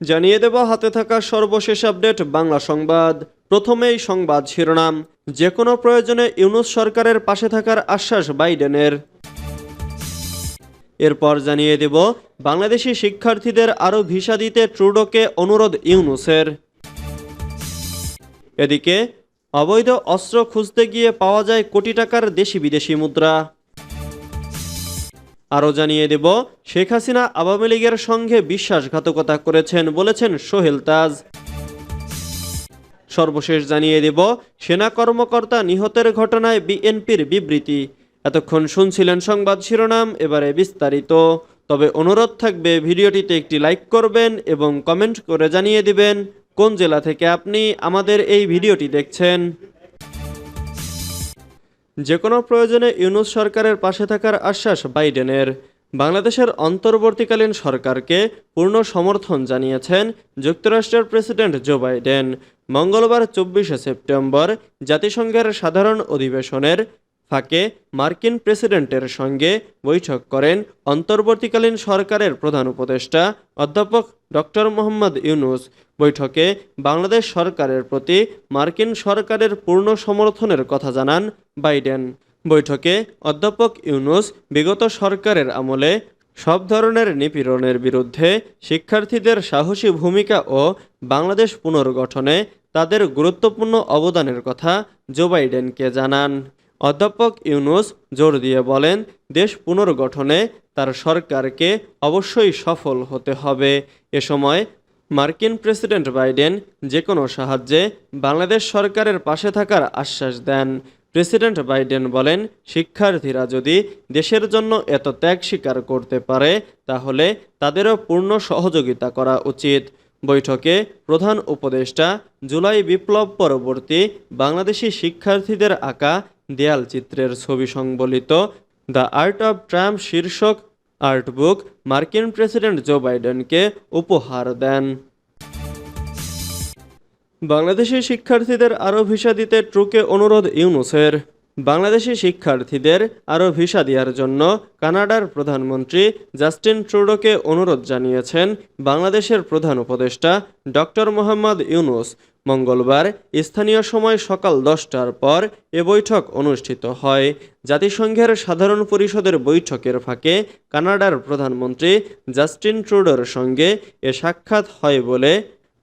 জানিয়ে দেব, হাতে থাকা সর্বশেষ আপডেট, বাংলা সংবাদ। প্রথমেই সংবাদ শিরোনাম। যে কোনো প্রয়োজনে ইউনুস সরকারের পাশে থাকার আশ্বাস বাইডেনের। এরপর জানিয়ে দেব, বাংলাদেশি শিক্ষার্থীদের আরও ভিসা দিতে ট্রুডোকে অনুরোধ ইউনুসের। এদিকে, অবৈধ অস্ত্র খুঁজতে গিয়ে পাওয়া যায় কোটি টাকার দেশি বিদেশি মুদ্রা। আরও জানিয়ে দেব, শেখ হাসিনা আওয়ামী লীগের সঙ্গে বিশ্বাসঘাতকতা করেছেন বলেছেন সোহেল তাজ। সর্বশেষ জানিয়ে দেব, সেনা কর্মকর্তা নিহতের ঘটনায় বিএনপির বিবৃতি। এতক্ষণ শুনছিলেন সংবাদ শিরোনাম, এবারে বিস্তারিত। তবে অনুরোধ থাকবে, ভিডিওটিতে একটি লাইক করবেন এবং কমেন্ট করে জানিয়ে দিবেন, কোন জেলা থেকে আপনি আমাদের এই ভিডিওটি দেখছেন। যে কোনো প্রয়োজনে ইউনুস সরকারের পাশে থাকার আশ্বাস বাইডেনের। বাংলাদেশের অন্তর্বর্তীকালীন সরকারকে পূর্ণ সমর্থন জানিয়েছেন যুক্তরাষ্ট্রের প্রেসিডেন্ট জো বাইডেন। মঙ্গলবার চব্বিশে সেপ্টেম্বর জাতিসংঘের সাধারণ অধিবেশনের ফাঁকে মার্কিন প্রেসিডেন্টের সঙ্গে বৈঠক করেন অন্তর্বর্তীকালীন সরকারের প্রধান উপদেষ্টা অধ্যাপক ডক্টর মোহাম্মদ ইউনুস। বৈঠকে বাংলাদেশ সরকারের প্রতি মার্কিন সরকারের পূর্ণ সমর্থনের কথা জানান বাইডেন। বৈঠকে অধ্যাপক ইউনুস বিগত সরকারের আমলে সব ধরনের নিপীড়নের বিরুদ্ধে শিক্ষার্থীদের সাহসী ভূমিকা ও বাংলাদেশ পুনর্গঠনে তাদের গুরুত্বপূর্ণ অবদানের কথা জো বাইডেনকে জানান। অধ্যাপক ইউনুস জোর দিয়ে বলেন, দেশ পুনর্গঠনে তার সরকারকে অবশ্যই সফল হতে হবে। এ সময় মার্কিন প্রেসিডেন্ট বাইডেন যে কোনো সাহায্যে বাংলাদেশ সরকারের পাশে থাকার আশ্বাস দেন। প্রেসিডেন্ট বাইডেন বলেন, শিক্ষার্থীরা যদি দেশের জন্য এত ত্যাগ স্বীকার করতে পারে, তাহলে তাদেরও পূর্ণ সহযোগিতা করা উচিত। বৈঠকে প্রধান উপদেষ্টা জুলাই বিপ্লব পরবর্তী বাংলাদেশি শিক্ষার্থীদের আঁকা দেয়াল চিত্রের ছবি সংবলিত দ্য আর্ট অব ট্রাম্প শীর্ষক আর্টবুক মার্কিন প্রেসিডেন্ট জো বাইডেনকে উপহার দেন। বাংলাদেশি শিক্ষার্থীদের আরও ভিসা দিতে ট্রুকে অনুরোধ ইউনুসের। বাংলাদেশি শিক্ষার্থীদের আরও ভিসা দেওয়ার জন্য কানাডার প্রধানমন্ত্রী জাস্টিন ট্রুডোকে অনুরোধ জানিয়েছেন বাংলাদেশের প্রধান উপদেষ্টা ডক্টর মোহাম্মদ ইউনুস। মঙ্গলবার স্থানীয় সময় সকাল দশটার পর এ বৈঠক অনুষ্ঠিত হয়। জাতিসংঘের সাধারণ পরিষদের বৈঠকের ফাঁকে কানাডার প্রধানমন্ত্রী জাস্টিন ট্রুডোর সঙ্গে এ সাক্ষাৎ হয় বলে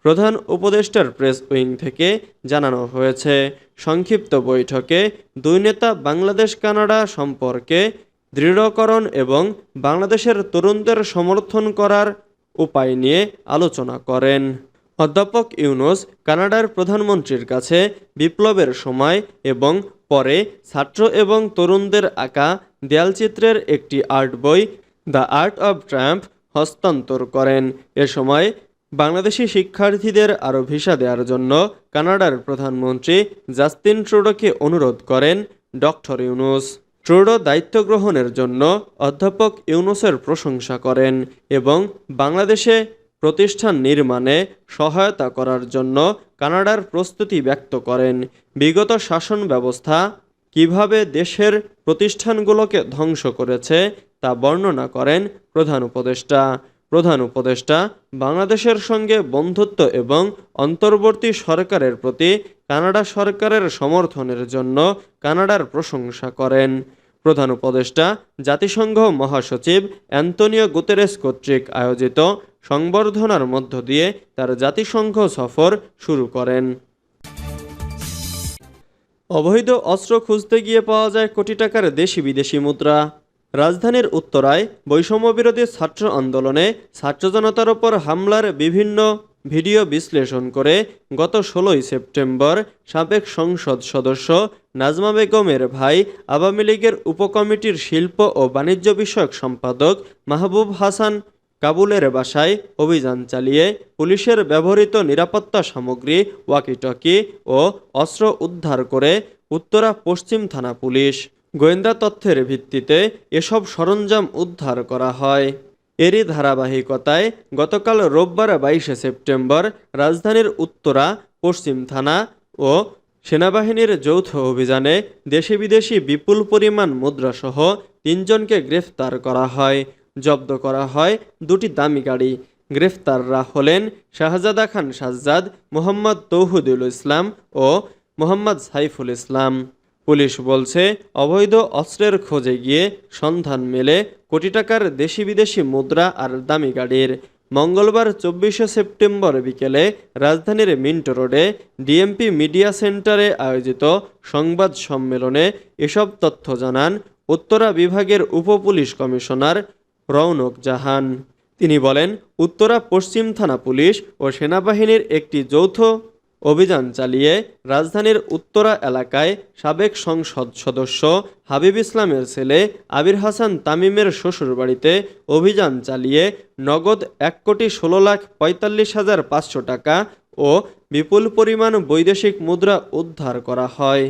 প্রধান উপদেষ্টার প্রেস উইং থেকে জানানো হয়েছে, সংক্ষিপ্ত বৈঠকে দুই নেতা বাংলাদেশ কানাডা সম্পর্কে দৃঢ়করণ এবং বাংলাদেশের তরুণদের সমর্থন করার উপায় নিয়ে আলোচনা করেন। অধ্যাপক ইউনুস কানাডার প্রধানমন্ত্রীর কাছে বিপ্লবের সময় এবং পরে ছাত্র এবং তরুণদের আঁকা দেয়ালচিত্রের একটি আর্ট বই, দ্য আর্ট অব ট্রাম্প, হস্তান্তর করেন। এ সময় বাংলাদেশি শিক্ষার্থীদের আরও ভিসা দেওয়ার জন্য কানাডার প্রধানমন্ত্রী জাস্তিন ট্রুডোকে অনুরোধ করেন ডক্টর ইউনুস। ট্রুডো দায়িত্ব গ্রহণের জন্য অধ্যাপক ইউনুসের প্রশংসা করেন এবং বাংলাদেশে প্রতিষ্ঠান নির্মাণে সহায়তা করার জন্য কানাডার প্রস্তুতি ব্যক্ত করেন। বিগত শাসন ব্যবস্থা কীভাবে দেশের প্রতিষ্ঠানগুলোকে ধ্বংস করেছে তা বর্ণনা করেন প্রধান উপদেষ্টা। প্রধান উপদেষ্টা, বাংলাদেশের সঙ্গে বন্ধুত্ব এবং অন্তর্বর্তী সরকারের প্রতি কানাডা সরকারের সমর্থনের জন্য কানাডার প্রশংসা করেন। প্রধান উপদেষ্টা, জাতিসংঘ মহাসচিব অ্যান্তনিও গুতেরেস কর্তৃক আয়োজিত সংবর্ধনার মধ্য দিয়ে তার জাতিসংঘ সফর শুরু করেন। অবৈধ অস্ত্র খুঁজতে গিয়ে পাওয়া যায় কোটি টাকার দেশি বিদেশি মুদ্রা। রাজধানীর উত্তরায় বৈষম্যবিরোধী ছাত্র আন্দোলনে ছাত্র জনতার ওপর হামলার বিভিন্ন ভিডিও বিশ্লেষণ করে গত ষোলোই সেপ্টেম্বর সাবেক সংসদ সদস্য নাজমা বেগমের ভাই আওয়ামী লীগের উপকমিটির শিল্প ও বাণিজ্য বিষয়ক সম্পাদক মাহবুব হাসান কাবুলের বাসায় অভিযান চালিয়ে পুলিশের ব্যবহৃত নিরাপত্তা সামগ্রী, ওয়াকিটকি ও অস্ত্র উদ্ধার করে উত্তরা পশ্চিম থানা পুলিশ। গোয়েন্দা তথ্যের ভিত্তিতে এসব সরঞ্জাম উদ্ধার করা হয়। এরই ধারাবাহিকতায় গতকাল রোববার বাইশে সেপ্টেম্বর রাজধানীর উত্তরা, পশ্চিম থানা ও সেনাবাহিনীর যৌথ অভিযানে দেশি বিদেশি বিপুল পরিমাণ মুদ্রাসহ তিনজনকে গ্রেফতার করা হয়। জব্দ করা হয় দুটি দামি গাড়ি। গ্রেফতাররা হলেন শাহজাদা খান সাজ্জাদ, মোহাম্মদ তৌহুদুল ইসলাম ও মোহাম্মদ সাইফুল ইসলাম। পুলিশ বলছে, অবৈধ অস্ত্রের খোঁজে গিয়ে সন্ধান মেলে কোটি টাকার দেশি বিদেশি মুদ্রা আর দামি গাড়ির। মঙ্গলবার চব্বিশে সেপ্টেম্বর বিকেলে রাজধানীর মিন্টো রোডে ডিএমপি মিডিয়া সেন্টারে আয়োজিত সংবাদ সম্মেলনে এসব তথ্য জানান উত্তরা বিভাগের উপপুলিশ কমিশনার রৌনক জাহান। তিনি বলেন, উত্তরা পশ্চিম থানা পুলিশ ও সেনাবাহিনীর একটি যৌথ অভিযান চালিয়ে রাজধানীর উত্তরা এলাকায় সাবেক সংসদ সদস্য হাবিব ইসলামের ছেলে আবির হাসান তামিমের শ্বশুরবাড়িতে অভিযান চালিয়ে নগদ এক কোটি ষোলো লাখ পঁয়তাল্লিশ হাজার পাঁচশো টাকা ও বিপুল পরিমাণ বৈদেশিক মুদ্রা উদ্ধার করা হয়।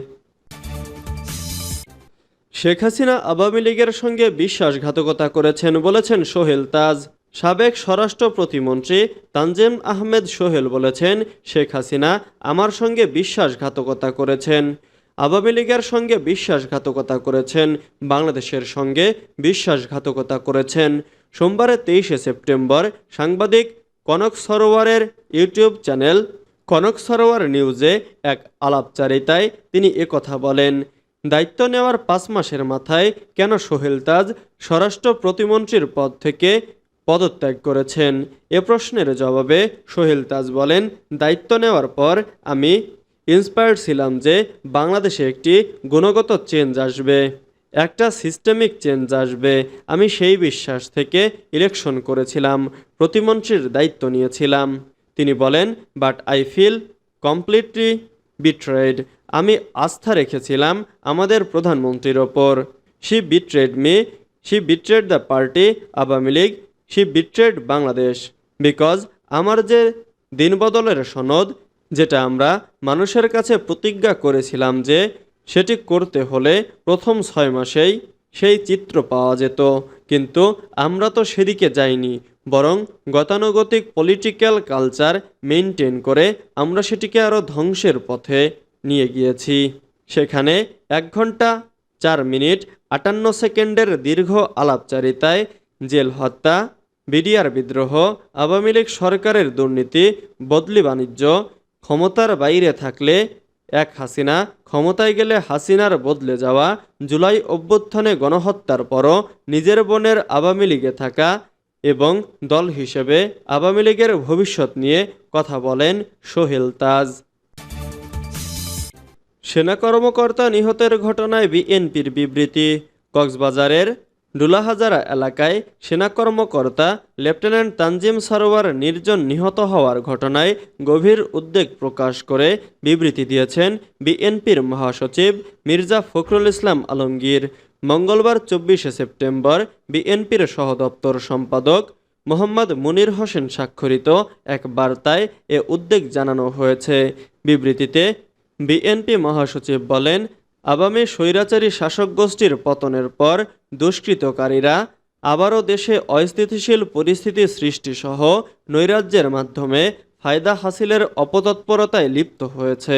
শেখ হাসিনা আওয়ামী লীগের সঙ্গে বিশ্বাসঘাতকতা করেছেন বলেছেন সোহেল তাজ। সাবেক স্বরাষ্ট্র প্রতিমন্ত্রী তানজিম আহমেদ সোহেল বলেছেন, শেখ হাসিনা আমার সঙ্গে বিশ্বাসঘাতকতা করেছেন। আওয়ামী লীগের সঙ্গে বিশ্বাসঘাতকতা করেছেন, বাংলাদেশের সঙ্গে বিশ্বাসঘাতকতা করেছেন। সোমবারে তেইশে সেপ্টেম্বর সাংবাদিক কনক সরোয়ারের ইউটিউব চ্যানেল কনক সরোয়ার নিউজে এক আলাপচারিতায় তিনি একথা বলেন, দায়িত্ব নেওয়ার পাঁচ মাসের মাথায় কেন সোহেল তাজ স্বরাষ্ট্র প্রতিমন্ত্রীর পদ থেকে পদত্যাগ করেছেন। এ প্রশ্নের জবাবে সোহেল তাজ বলেন, দায়িত্ব নেওয়ার পর আমি ইন্সপায়ার্ড ছিলাম যে বাংলাদেশে একটি গুণগত চেঞ্জ আসবে। একটা সিস্টেমিক চেঞ্জ আসবে। আমি সেই বিশ্বাস থেকে ইলেকশন করেছিলাম, প্রতিমন্ত্রীর দায়িত্ব নিয়েছিলাম। তিনি বলেন but I feel completely betrayed আমি আস্থা রেখেছিলাম আমাদের প্রধানমন্ত্রীর ওপর। She betrayed me she betrayed the party Awami League she betrayed Bangladesh because আমার যে দিনবদলের সনদ, যেটা আমরা মানুষের কাছে প্রতিজ্ঞা করেছিলাম যে সেটি করতে হলে প্রথম ছয় মাসেই সেই চিত্র পাওয়া যেত। কিন্তু আমরা তো সেদিকে যাইনি, বরং গতানুগতিক পলিটিক্যাল কালচার মেনটেন করে আমরা সেটিকে আরও ধ্বংসের পথে নিয়ে গিয়েছি। সেখানে এক ঘণ্টা চার মিনিট আটান্ন সেকেন্ডের দীর্ঘ আলাপচারিতায় জেল হত্যা বিডিআর বিদ্রোহ আওয়ামী লীগ সরকারের দুর্নীতি, বদলি বাণিজ্য, ক্ষমতার বাইরে থাকলে এক হাসিনা, ক্ষমতায় গেলে হাসিনার বদলে যাওয়া, জুলাই অভ্যুত্থানে গণহত্যার পরও নিজের বোনের আওয়ামী লীগে থাকা এবং দল হিসেবে আওয়ামী লীগের ভবিষ্যৎ নিয়ে কথা বলেন সোহেল তাজ। সেনা কর্মকর্তা নিহতের ঘটনায় বিএনপির বিবৃতি, কক্সবাজারের ডুলাহাজারা এলাকায় সেনা কর্মকর্তা লেফটেন্যান্ট তানজিম সারোয়ার নির্জন নিহত হওয়ার ঘটনায় গভীর উদ্বেগ প্রকাশ করে বিবৃতি দিয়েছেন বিএনপির মহাসচিব মির্জা ফখরুল ইসলাম আলমগীর। মঙ্গলবার চব্বিশে সেপ্টেম্বর বিএনপির সহদপ্তর সম্পাদক মোহাম্মদ মুনির হোসেন স্বাক্ষরিত এক বার্তায় এ উদ্বেগ জানানো হয়েছে। বিবৃতিতে বিএনপি মহাসচিব বলেন আবামী স্বৈরাচারী শাসক গোষ্ঠীর পতনের পর দুষ্কৃতকারীরা আবারও দেশে অস্থিতিশীল পরিস্থিতি সৃষ্টিসহ নৈরাজ্যের মাধ্যমে ফায়দা হাসিলের অপতৎপরতায় লিপ্ত হয়েছে।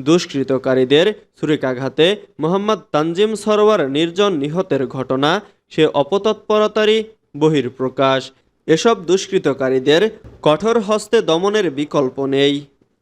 দুষ্কৃতকারীদের ছুরিকাঘাতে মোহাম্মদ তানজিম সরোয়ার নির্জন নিহতের ঘটনা সে অপতৎপরতারই বহির্প্রকাশ এসব দুষ্কৃতকারীদের কঠোর হস্তে দমনের বিকল্প নেই।